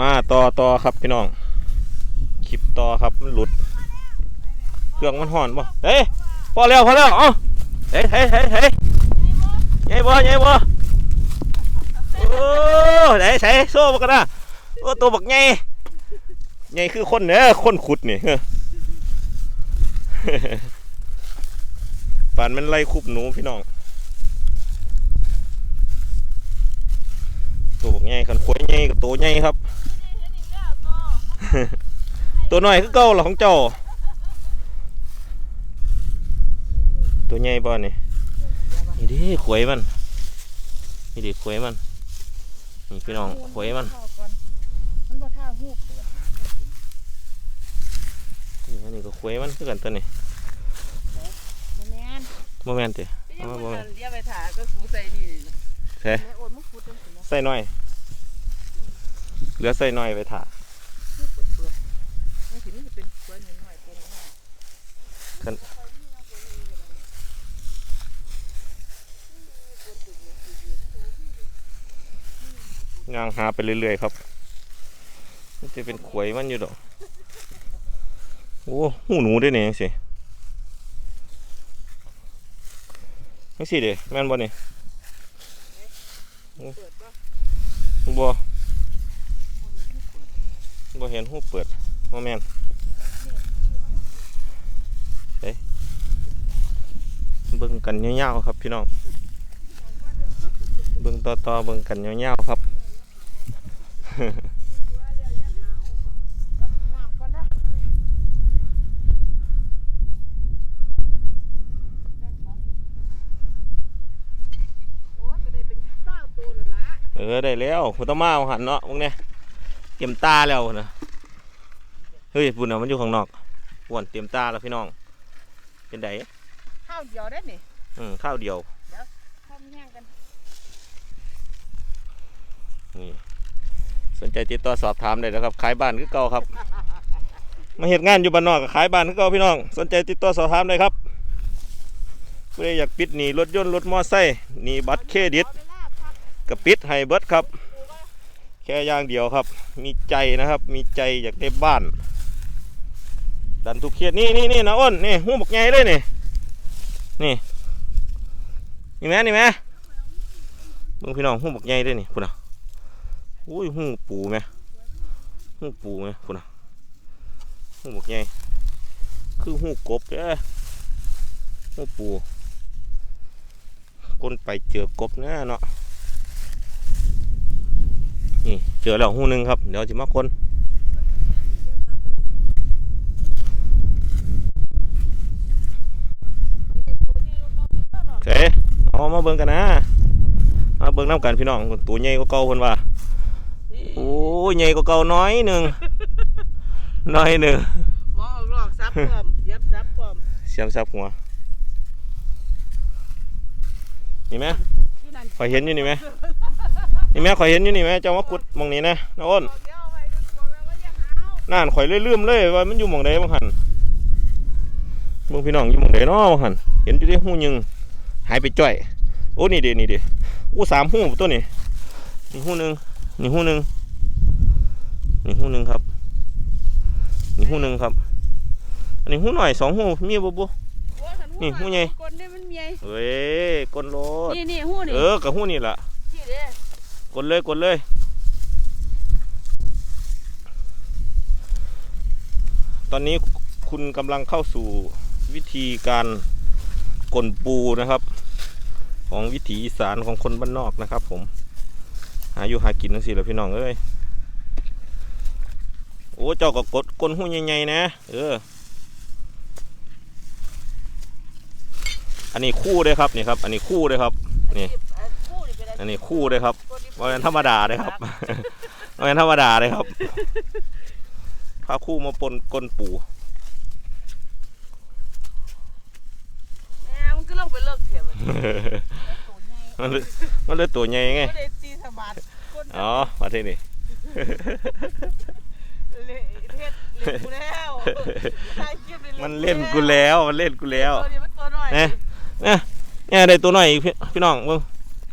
มาต่อต่อครับพี่น้องคลิปต่อครับมันหลุด เครื่องมันห่อนบ่เฮ้ยพอแล้วพอแล้วเอ้าเฮ้ยเฮ้ยเฮ้ยเฮ้ยใหญ่บ่ใหญ่บ่โอ้ไหนใส่โซ่บกันนะโอ้ตัวบักใหญ่ใหญ่คือคนเน้อคนขุดนี่ป่านมันไล่คุบหนูพี่น้องตัวบักใหญ่คันขวยใหญ่กับตัวใหญ่ครับ ตัวน้อยคือเก่าเหรอของเจ้า ตัวใหญ่ป่ะนี่นี่ดิขวยมัน นี่ดิขวยมัน นี่พี่น้องขวยมันมันบ่ท่าหูบเปิดนี่อันนี้ก็ขวยมันคือกันตัวนี้บ่แม่นโมเมนต์ติยังบ่บ่แม่ทันนเรียกไปถ่าก็กูใส่นี่นี่ใช่แม่โอนมึงพูดจังซี่นะใส่หน่อย เหลือใส่หน่อยไปถ่า หูบเปิดเปิดมันสิมันจะเป็นกล้วยน้อยๆเป็นน้อย ย่างหาไปเรื่อยๆครับมันจะเป็นขวยมันอยู่ดอกโอ้หูหนูได้เนี่ยสิจังสิเด้แม่นบ่นี่เปิดบ่บ่บ่เห็นหูเปิดบ่แม่นเฮ้ยเบิ่งกันยาวๆครับพี่น้องเบิ่งต่อๆเบิ่งกันยาวๆครับ เป็นเศร้าตัวแล้วล่ะเออได้แล้วคุณต้องมาเอาหันเนาะพวกเนี้ยเตรียมตาแล้วนะเฮ้ยปุ่นอะมันอยู่ข้างนอกป่วนเตรียมตาแล้วพี่น้อง เป็นไดข้าวเดียวได้นี่อืมข้าวเดียวข้าวแห้งกันนี่ สนใจติดต่อสอบถามได้นะครับ ขายบ้านคือเก่าครับ มาเห็นงานอยู่บ้านนอกก็ขายบ้านคือเก่าพี่น้อง สนใจติดต่อสอบถามได้ครับผู้ใดอยากปิดหนีรถยนต์รถมอไซค์หนีบัตรเครดิตเวลาพักก็ปิดให้เบิร์ดครับ แค่อย่างเดียวครับ มีใจนะครับ มีใจอยากได้บ้าน ดันทุกเขียดนี่นี่นี่นะอ้นนี่หูบกใหญ่เลยนี่นี่นี่แม่นี่แม่เบิ่งพี่น้องหูบกใหญ่เลยนี่คุณน่ะ อุ้ยหูปูแม่หูปูแม่คุณน่ะหูบักใหญ่คือหูกบเด้อหูปูก้นไปเจอกบแน่เนาะนี่เจอแล้วหูหนึ่งครับ เดี๋ยวจะมาคนเสเอามาเบิ่งกันนะมาเบิ่งน้ำกันพี่น้องตัวใหญ่ก็เก่าคนว่า อ้ยใหญ่ก็เก่าน้อยหนึ่งน้อยหนึ่งหมอออกหลอกซับปลอมยับซับปลอมเสียมซับหัวนี่ไหมที่นั่นข่อยเห็นอยู่นี่ไหมนี่ไหมข่อยเห็นอยู่นี่ไหมเจ้ามาขุดหมองนี้นะน้าอ้นเดี๋ยวเอาไว้ก็กลัวแม่ว่าอย่าหาวน่านข่อยเลยลืมเลยว่ามันอยู่หมองใดบ้างหันเบิ่งพี่น้องอยู่หมองใดเนาะบ้างหันเห็นอยู่ที่หูหยึงหายไปจ้อยโอ้นี่เด้นี่เด้อู้สามหูตัวนี้นี่หูหนึ่งนี่หูหนึ่ง นี่หูหนึ่งครับ นี่หูหนึ่งครับ อันนี้หูหน่อยสองหูมีบ่บ่โอ้ยคันนี่หูใหญ่คนนี่มันใหญ่เอ้ยกดโลดนี่นี่หูนี่เออกับหูนี่ล่ะที่เด้กดเลยกดเลยตอนนี้คุณกำลังเข้าสู่วิธีการกลปูนะครับ ของวิถีอีสานของคนบ้านนอกนะครับ ผม หาอยู่หากินนั่นสิแหละพี่น้องเอ้ยโอ้เจ้าก็กดกลหูใหญ่ๆนะ เออ อันนี้คู่เลยครับนี่ครับ อันนี้คู่เลยครับ นี่เอ่อคู่นี่เป็นอันนี้คู่เลยครับคนที่ว่าเป็นธรรมดาเลยครับว่าเป็นธรรมดาเลยครับพาคู่มาปนกลปูแหมมันก็ลงไปเลิกเถียมันตัวใหญ่มันเลยมันเลยตัวใหญ่ไงบ่ได้ตีสะบัดคนอ๋อมาที่นี่ เละเฮ็ดเล่นกูแล้วถ่ายคลิปมันเล่นกูแล้วมันเล่นกูแล้วตัวนี้มันตัวน้อยเนี่ยเนี่ยได้ตัวน้อยอีกพี่พี่น้องเบิ่ง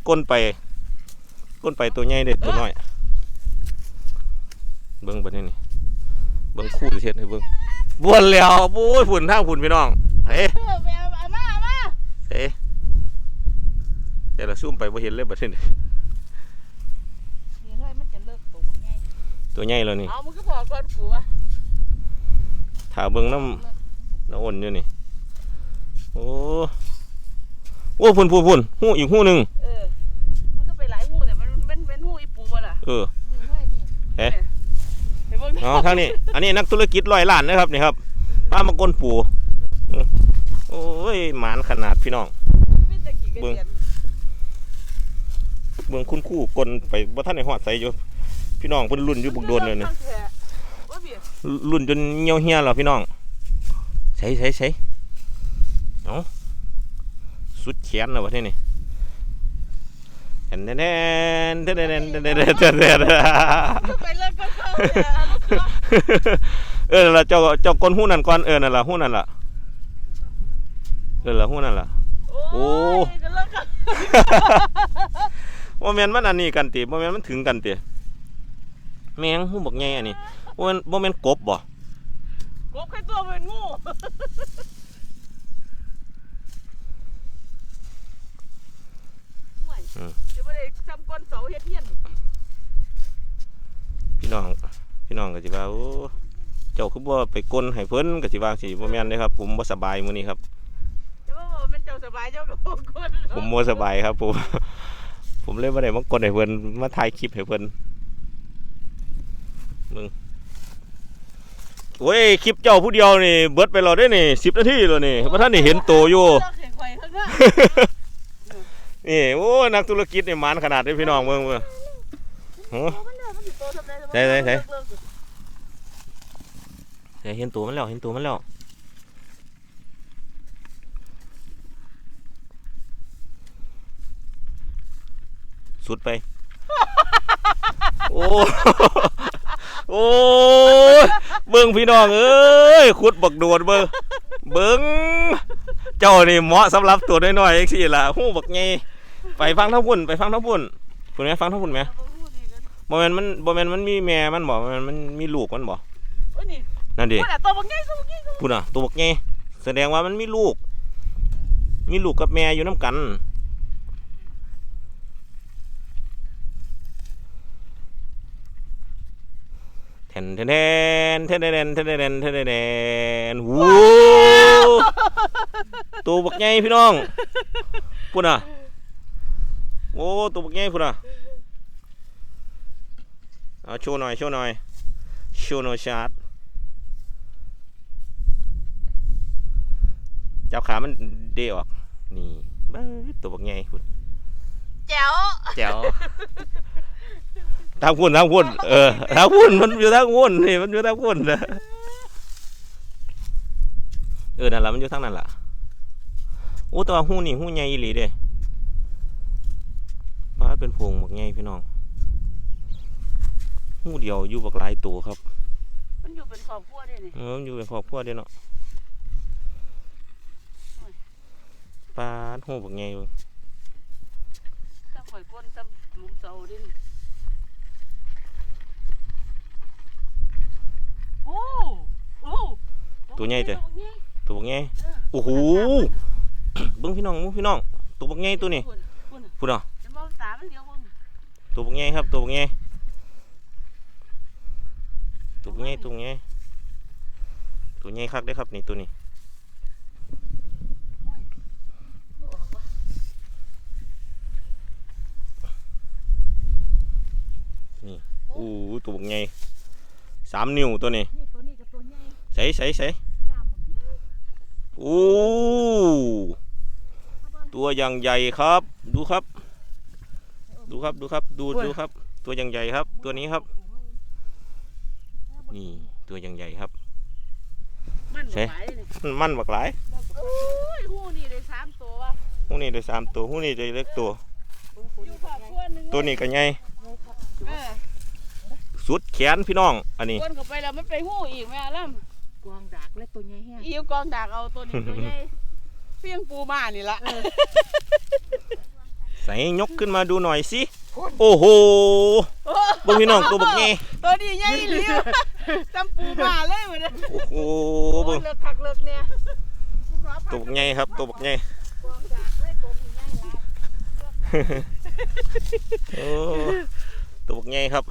ก้นไป ก้นไปตัวใหญ่เด็ดตัวน้อย เบิ่งบัดนี้นี่เบิ่งคู่เฮ็ดให้เบิ่งบ้วนแล้วโอ้ยฝุ่นทางฝุ่นพี่น้องเฮ้เออไปเอาเอามาเอามาเฮ้แต่ละซุ่มไปบ่เห็นเลยบัดนี้นี่เฮ้ยมันจะเลิกตัวบักไงตัวใหญ่แล้วนี่เอามัน ก็บอกก่อนกูว่าถ้าเบิ่งน้ำน้ำอ้นอยู่นี่ โอ้โอ้ฝุ่นฝุ่นฝุ่นหู้อีกหู้หนึงเออ มันก็ไปหลายหูแต่มันมันเป็นหูอีปูบ่ล่ะเออนี่เฮ้ยนี่เอ๊ะเห็นบ่อ๋อทางนี้ อันนี้นักธุรกิจร้อยล้านนะครับนี่ครับป้ามากลปูโอ้ยหมานขนาดพี่น้องมีแต่กี่กระเบิ่งเดียนเมืองคุณคู่กลไปบ่ทันได้ฮอดใส่อยู่พี่น้องเพิ่นรุ่นอยู่บุกโดนเลยนะว่าเบียด รุ่นจนเงี้ยวเฮียหรอพี่น้องใช้ใช้ใช้เอาสุดแขนเลยวะที่นี่ห็นแดนแดนแดนแดนแดนแดนเออละเจ้าเจ้าก้นหู้นั่นก้อนเออนั่นละหู้นั่นละเออละหู้นั่นละโอ้โมเมนต์มันอันนี้กันตีโมเมนต์มันถึงกันตีแมงหู้บอกไงอันนี้ บ่แม่นบ่แม่นกบบ่กบแค่ตัวเป็นงูจะไม่ได้จำก้อนเสาเฮ็ดเฮียนพี่น้อง พี่น้องก็สิว่าโอ้เจ้าคือบ่ไปกลนให้เพิ่นก็สิว่าสิบ่แม่นเด้ครับ ผมบ่สบายมื้อนี้ครับจะว่ามันเจ้าสบายเจ้าก็บ่ก้นผมบ่สบายครับผมผมเลยบ่ได้มากลนให้เพิ่นมาถ่ายคลิปให้เพิ่นมึง โอ้ยคลิปเจ้าผู้เดียวนี่เบิดไปเราได้นี่สิบนาทีแล้วนี่พราท่านนี่เห็นโตอยู่ นี่โอ้นักธุรกิจนี่มันขนาดนี้พี่น้องเมืองเมืองโอ้ใช่ใช่ใช่เห็นตัวมันแล้วเห็นตัวมันแล้วสุดไป โอ้ โอ้ เบิ่งพี่น้องเอ้ยขุดบักโดดเบิ่งเบิ่งเจ้านี่เหมาะสำหรับตัวน้อยๆเอ็กซี่ล่ะหู้บักไงไปฟังทั้งพุ่นไปฟังทั้งพุ่นพุ่นไหมฟังทั้งพุ่นไหมเอาพูดดีกันบ่แมนมันบ่แมนมันมีแม่มันบ่แมนมันมีลูกมันบ่โอ้ยนี่นั่นดิมันอะตัวบักใหญ่ตัวบักใหญ่ตัวพุ่นน่ะตัวบักไงแสดงว่ามันมีลูก มีลูกกับแม่อยู่นํกัน แทนแทนแทนแทนแทนแทนแทนแทนแทนวู้ตัวบักไงพี่น้องพุ่นน่ะโอ้ตัวบักไงพุ่นน่ะเอาโชว์หน่อยโชว์หน่อยโชว์หน่อยชาร์ตจับขามันเดออกนี่เบ้อตัวบักไงพุ่นแจ๋วแจ๋ว ทางพุ่นทางพุ่นเออทางพุ่นมันอยู่ทางพุ่นนี่มันอยู่ทางพุ่นนะเออนั่นแหละมันอยู่ทางนั้นล่ะโอ้แต่ว่าหูนี่หูใหญ่อีหลีเด้ฟ้าเป็นโพรงบักใหญ่พี่น้องหูเดียวอยู่บักหลายตัวครับ มันอยู่เป็นครอบครัวด้วยนี่เออมันอยู่เป็นครอบครัวเด้เนาะปลาดหูบักใหญ่เบิ่ง ตั้งข่อยก้นตั้งหลุมเสาดิน โอ้โอ้ตัวใหญ่เด้ตัวบักใหญ่ตัวบักใหญ่เออโอ้โหเบิ่งพี่น้องเบิ่งพี่น้อง ตัวบักใหญ่ตัวนี้พุ่พุ่นพุ่นอะจะมองตามันเดียวเบิ่งตัวบักใหญ่ครับ ตัวบักใหญ่ตัวบักใหญ่ตัวบักใหญ่ตัวใหญ่คักเด้อครับนี่ตัวนี้บ่ออกว่ะอู้หูตัวบักใหญ่ สามนิ้วตัวนี้นี่ตัวนี้กับตัวใหญ่ใส่ใส่ใส่กล้ามบักใหญ่อู้ตัวอย่างใหญ่ครับ ดูครับ ดูครับดูครับดูดูครับ ตัวอย่างใหญ่ครับ ตัวนี้ครับ นี่ตัวอย่างใหญ่ครับ มันใช่บ่ไหวเลยมันมันบักหลายโอ้ยหูนี่ได้สามตัวว่ะหูนี่ได้สามตัวหูนี่ได้เล็กตัว อยู่ครอบครัวหนึงตัวนี้ก็ใหญ่เออ สุดแขนพี่น้อง อันนี้วนเข้าไปแล้วมันไปหูอีกแม่ล่ำกวางดักและตัวใหญ่แห้งอีวกองดากเอาตัวนี้ตัวใหญ่เพียงปูมานี่ละใส่ยกขึ้นมาดูหน่อยสิ โอ้โหเบิ่งพี่น้องตัวบักไงตัวนี้ใหญ่อีหลีวะจำปูมาเลยเหมือนเดิมโอ้โหเบิ่งเลิกคักเลิกเนี่ยตัวบักไงครับตัวบักไงโอ้ตัวบักไงครับ